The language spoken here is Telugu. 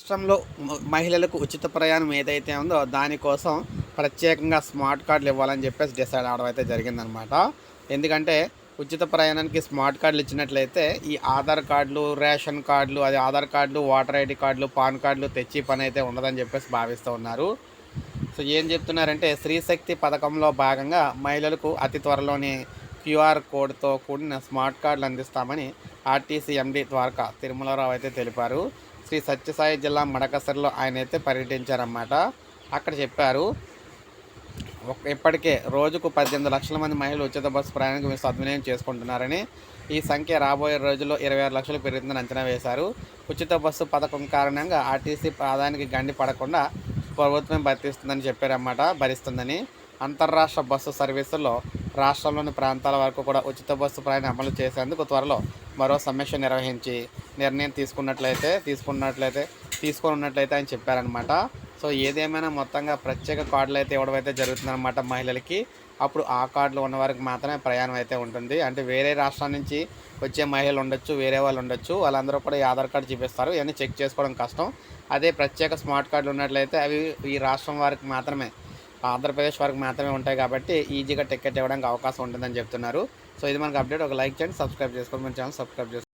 రాష్ట్రంలో మహిళలకు ఉచిత ప్రయాణం ఏదైతే ఉందో దానికోసం ప్రత్యేకంగా స్మార్ట్ కార్డులు ఇవ్వాలని చెప్పేసి డిసైడ్ అవడం అయితే జరిగిందనమాట. ఎందుకంటే ఉచిత ప్రయాణానికి స్మార్ట్ కార్డులు ఇచ్చినట్లయితే ఈ ఆధార్ కార్డులు రేషన్ కార్డులు అది ఆధార్ కార్డులు ఓటర్ ఐడి కార్డులు పాన్ కార్డులు తెచ్చి పని అయితే ఉండదని చెప్పేసి భావిస్తూ ఉన్నారు. సో ఏం చెప్తున్నారంటే స్త్రీశక్తి పథకంలో భాగంగా మహిళలకు అతి త్వరలోనే క్యూఆర్ కోడ్తో కూడిన స్మార్ట్ కార్డులు అందిస్తామని ఆర్టీసీ ఎండి ద్వారకా తిరుమలరావు అయితే తెలిపారు. శ్రీ సత్యసాయి జిల్లా మడకసర్లో ఆయన అయితే పర్యటించారన్నమాట. అక్కడ చెప్పారు ఒక- ఇప్పటికే రోజుకు పద్దెనిమిది లక్షల మంది మహిళలు ఉచిత బస్సు ప్రయాణానికి సద్వినియోగం చేసుకుంటున్నారని ఈ సంఖ్య రాబోయే రోజుల్లో ఇరవై ఆరు లక్షలు పెరుగుతుందని అంచనా వేశారు. ఉచిత బస్సు పథకం కారణంగా ఆర్టీసీ ప్రాధానికి గండి పడకుండా ప్రభుత్వం భర్తిస్తుందని చెప్పారన్నమాట భరిస్తుందని. అంతర్రాష్ట్ర బస్సు సర్వీసుల్లో రాష్ట్రంలోని ప్రాంతాల వరకు కూడా ఉచిత బస్సు ప్రయాణం అమలు చేసేందుకు త్వరలో మరో సమీక్ష నిర్వహించి నిర్ణయం తీసుకున్నట్లయితే తీసుకున్నట్లయితే తీసుకొని ఉన్నట్లయితే ఆయన చెప్పారనమాట సో ఏదేమైనా మొత్తంగా ప్రత్యేక కార్డులు అయితే ఇవ్వడం అయితే జరుగుతుందన్నమాట మహిళలకి. అప్పుడు ఆ కార్డులు ఉన్న వారికి మాత్రమే ప్రయాణం అయితే ఉంటుంది. అంటే వేరే రాష్ట్రం నుంచి వచ్చే మహిళలు ఉండొచ్చు వేరే వాళ్ళు ఉండొచ్చు. వాళ్ళందరూ కూడా ఈ ఆధార్ కార్డు చూపిస్తారు. ఇవన్నీ చెక్ చేసుకోవడం కష్టం. అదే ప్రత్యేక స్మార్ట్ కార్డులు ఉన్నట్లయితే అవి ఈ రాష్ట్రం వారికి మాత్రమే ఆంధ్రప్రదేశ్ వరకు మాత్రమే ఉంటాయి కాబట్టి ఈజీగా టికెట్ ఇవ్వడానికి అవకాశం ఉంటుందని చెప్తున్నారు. సో ఇది మనకు అప్డేట్. ఒక లైక్ చేయండి సబ్స్క్రైబ్ చేసుకోండి. మన ఛానల్ సబ్స్క్రైబ్ చేసుకోండి